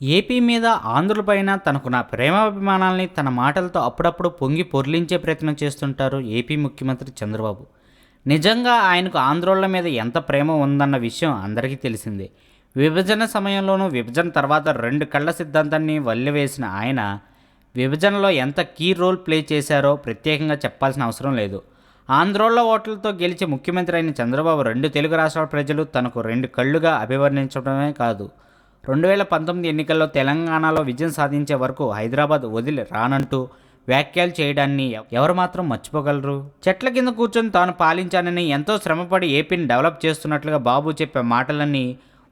AP మీద ఆంధ్రులపైన తనకున్న ప్రేమాభిమానాల్ని తన మాటలతో అప్పుడప్పుడు పొంగి పొర్లించే ప్రయత్నం చేస్తుంటారు ఏపీ ముఖ్యమంత్రి చంద్రబాబు. నిజంగా ఆయనకు ఆంధ్రోళ్ళ మీద ఎంత ప్రేమ ఉందన్న విషయం అందరికీ తెలిసిందే. విభజన సమయంలోనూ విభజన తర్వాత రెండు కళ్ళ సిద్ధాంతాన్ని వల్లివేసిన ఆయన విభజనలో ఎంత కీ రోల్ ప్లే చేశారో ప్రత్యేకంగా చెప్పాల్సిన అవసరం లేదు. ఆంధ్రోళ్ళ ఓట్లతో గెలిచి ముఖ్యమంత్రి అయిన చంద్రబాబు రెండు తెలుగు రాష్ట్రాల ప్రజలు తనకు రెండు కళ్ళుగా అభివర్ణించడమే కాదు రెండు వేల పంతొమ్మిది ఎన్నికల్లో తెలంగాణలో విజయం సాధించే వరకు హైదరాబాద్ వదిలి రానంటూ వ్యాఖ్యలు చేయడాన్ని ఎవరు మాత్రం మర్చిపోగలరు? చెట్ల కింద కూర్చొని తాను పాలించానని ఎంతో శ్రమపడి ఏపీని డెవలప్ చేస్తున్నట్లుగా బాబు చెప్పే మాటలన్నీ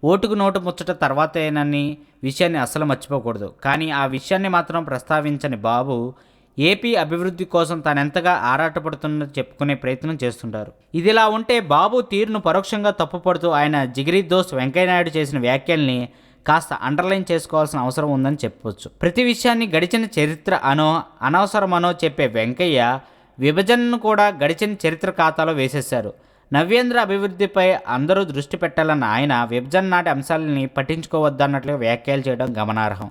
ఓటుకు నోటు ముచ్చట తర్వాతేనని విషయాన్ని అస్సలు మర్చిపోకూడదు. కానీ ఆ విషయాన్ని మాత్రం ప్రస్తావించని బాబు ఏపీ అభివృద్ధి కోసం తానెంతగా ఆరాటపడుతున్నది చెప్పుకునే ప్రయత్నం చేస్తుంటారు. ఇదిలా ఉంటే బాబు తీరును పరోక్షంగా తప్పుపడుతూ ఆయన జిగిరి దోస్ వెంకయ్యనాయుడు చేసిన వ్యాఖ్యల్ని కాస్త అండర్లైన్ చేసుకోవాల్సిన అవసరం ఉందని చెప్పవచ్చు ప్రతి విషయాన్ని గడిచిన చరిత్ర అనో అనవసరమనో చెప్పే వెంకయ్య విభజనను కూడా గడిచిన చరిత్ర ఖాతాలో వేసేశారు. నవ్యేంద్ర అభివృద్ధిపై అందరూ దృష్టి పెట్టాలన్న ఆయన విభజన నాటి అంశాలని పట్టించుకోవద్దన్నట్లుగా వ్యాఖ్యలు చేయడం గమనార్హం.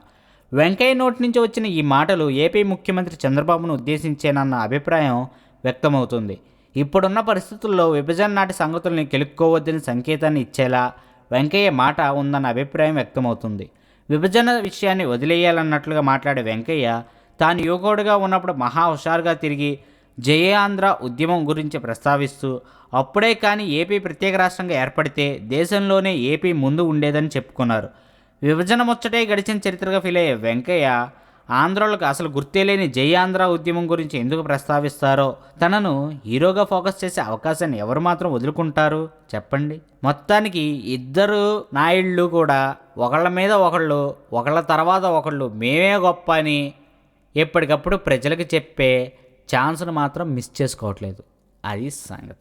వెంకయ్య నోటి నుంచి వచ్చిన ఈ మాటలు ఏపీ ముఖ్యమంత్రి చంద్రబాబును ఉద్దేశించేనన్న అభిప్రాయం వ్యక్తమవుతుంది. ఇప్పుడున్న పరిస్థితుల్లో విభజన నాటి సంగతుల్ని గెలుక్కోవద్దని సంకేతాన్ని ఇచ్చేలా వెంకయ్య మాట ఉందన్న అభిప్రాయం వ్యక్తమవుతుంది. విభజన విషయాన్ని వదిలేయాలన్నట్లుగా మాట్లాడే వెంకయ్య తాను యువకుడుగా ఉన్నప్పుడు మహా హుషారుగా తిరిగి జయాంధ్ర ఉద్యమం గురించి ప్రస్తావిస్తూ అప్పుడే కానీ ఏపీ ప్రత్యేక రాష్ట్రంగా ఏర్పడితే దేశంలోనే ఏపీ ముందు ఉండేదని చెప్పుకున్నారు. విభజన ముచ్చటే గడిచిన చరిత్రగా ఫీల్ అయ్యే వెంకయ్య ఆంధ్రోలకు అసలు గుర్తేలేని జై ఆంధ్ర ఉద్యమం గురించి ఎందుకు ప్రస్తావిస్తారో తనను హీరోగా ఫోకస్ చేసే అవకాశాన్ని ఎవరు మాత్రం వదులుకుంటారు? చెప్పండి. మొత్తానికి ఇద్దరు నాయుళ్ళు కూడా ఒకళ్ళ మీద ఒకళ్ళు ఒకళ్ళ తర్వాత ఒకళ్ళు మేమే గొప్ప అని ఎప్పటికప్పుడు ప్రజలకు చెప్పే ఛాన్స్ను మాత్రం మిస్ చేసుకోవట్లేదు. అది సంగతి.